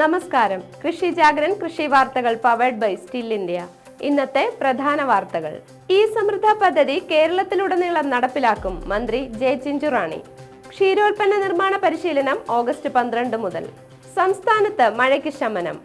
നമസ്കാരം. കൃഷി ജാഗരൻ കൃഷി വാർത്തകൾ പവേഡ് ബൈ സ്റ്റിൽ ഇന്ത്യ ഇന്നത്തെ പ്രധാന വാർത്തകൾ. ഈ സമൃദ്ധ പദ്ധതി കേരളത്തിലുടനീളം നടപ്പിലാക്കും മന്ത്രി ജെ ചിഞ്ചുറാണി. ക്ഷീരോൽപ്പന്ന നിർമ്മാണ പരിശീലനം ഓഗസ്റ്റ് പന്ത്രണ്ട് മുതൽ. സംസ്ഥാനത്ത് മഴയ്ക്ക് ശമനം.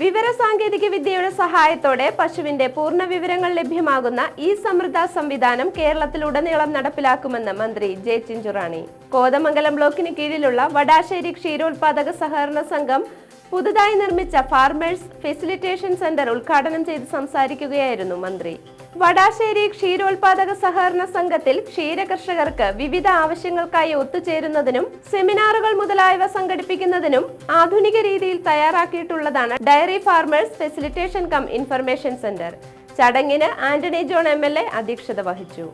വിവര സാങ്കേതിക വിദ്യയുടെ സഹായത്തോടെ പശുവിന്റെ പൂർണ വിവരങ്ങൾ ലഭ്യമാകുന്ന ഈ സമൃദ്ധ സംവിധാനം കേരളത്തിലുടനീളം നടപ്പിലാക്കുമെന്ന് മന്ത്രി ജെ ചിഞ്ചുറാണി. കോതമംഗലം ബ്ലോക്കിന് കീഴിലുള്ള വടാശ്ശേരി ക്ഷീരോത്പാദക സഹകരണ സംഘം പുതുതായി നിർമ്മിച്ച ഫാർമേഴ്സ് ഫെസിലിറ്റേഷൻ സെന്റർ ഉദ്ഘാടനം ചെയ്ത് സംസാരിക്കുകയായിരുന്നു മന്ത്രി. വടാശ്ശേരി ക്ഷീരോത്പാദക സഹകരണ സംഘത്തിൽ ക്ഷീര കർഷകർക്ക് വിവിധ ആവശ്യങ്ങൾക്കായി ഒത്തുചേരുന്നതിനും സെമിനാറുകൾ മുതലായവ സംഘടിപ്പിക്കുന്നതിനും ആധുനിക രീതിയിൽ തയ്യാറാക്കിയിട്ടുള്ളതാണ് dairy farmers facilitation cum information centre. ചടങ്ങിന് ആന്റണി ജോൺ എ അധ്യക്ഷത വഹിച്ചു.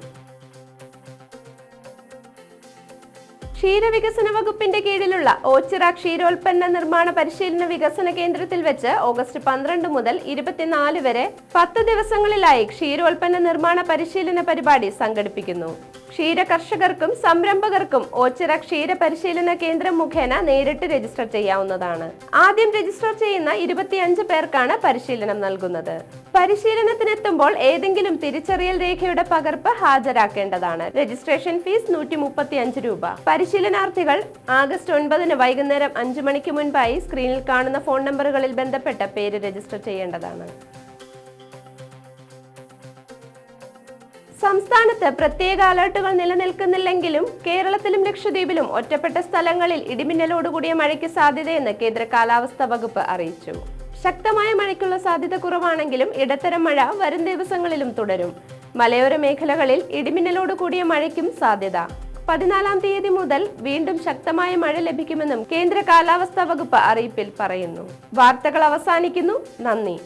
ക്ഷീരവികസന വകുപ്പിന്റെ കീഴിലുള്ള ഓച്ചിറ ക്ഷീരോൽപ്പന്ന നിർമ്മാണ പരിശീലന വികസന കേന്ദ്രത്തിൽ വെച്ച് ഓഗസ്റ്റ് പന്ത്രണ്ട് മുതൽ ഇരുപത്തിനാല് വരെ പത്ത് ദിവസങ്ങളിലായി ക്ഷീരോൽപ്പന്ന നിർമ്മാണ പരിശീലന പരിപാടി സംഘടിപ്പിക്കുന്നു. ക്ഷീര കർഷകർക്കും സംരംഭകർക്കും ഓച്ചിറ ക്ഷീര പരിശീലന കേന്ദ്രം മുഖേന നേരിട്ട് രജിസ്റ്റർ ചെയ്യാവുന്നതാണ്. ആദ്യം രജിസ്റ്റർ ചെയ്യുന്ന ഇരുപത്തിയഞ്ച് പേർക്കാണ് പരിശീലനം നൽകുന്നത്. പരിശീലനത്തിനെത്തുമ്പോൾ ഏതെങ്കിലും തിരിച്ചറിയൽ രേഖയുടെ പകർപ്പ് ഹാജരാക്കേണ്ടതാണ്. രജിസ്ട്രേഷൻ ഫീസ് നൂറ്റി മുപ്പത്തി അഞ്ച് രൂപ. പരിശീലനാർത്ഥികൾ ആഗസ്റ്റ് ഒൻപതിന് വൈകുന്നേരം അഞ്ചു മണിക്ക് മുൻപായി സ്ക്രീനിൽ കാണുന്ന ഫോൺ നമ്പറുകളിൽ ബന്ധപ്പെട്ട പേര് രജിസ്റ്റർ ചെയ്യേണ്ടതാണ്. സംസ്ഥാനത്ത് പ്രത്യേക അലർട്ടുകൾ നിലനിൽക്കുന്നില്ലെങ്കിലും കേരളത്തിലും ലക്ഷദ്വീപിലും ഒറ്റപ്പെട്ട സ്ഥലങ്ങളിൽ ഇടിമിന്നലോടുകൂടിയ മഴയ്ക്ക് സാധ്യതയെന്ന് കേന്ദ്ര കാലാവസ്ഥാ വകുപ്പ് അറിയിച്ചു. ശക്തമായ മഴയ്ക്കുള്ള സാധ്യത കുറവാണെങ്കിലും ഇടത്തരം മഴ വരും ദിവസങ്ങളിലും തുടരും. മലയോര മേഖലകളിൽ ഇടിമിന്നലോട് കൂടിയ മഴയ്ക്കും സാധ്യത. പതിനാലാം തീയതി മുതൽ വീണ്ടും ശക്തമായ മഴ ലഭിക്കുമെന്നും കേന്ദ്ര കാലാവസ്ഥാ വകുപ്പ് അറിയിപ്പിൽ പറയുന്നു. വാർത്തകൾ അവസാനിക്കുന്നു. നന്ദി.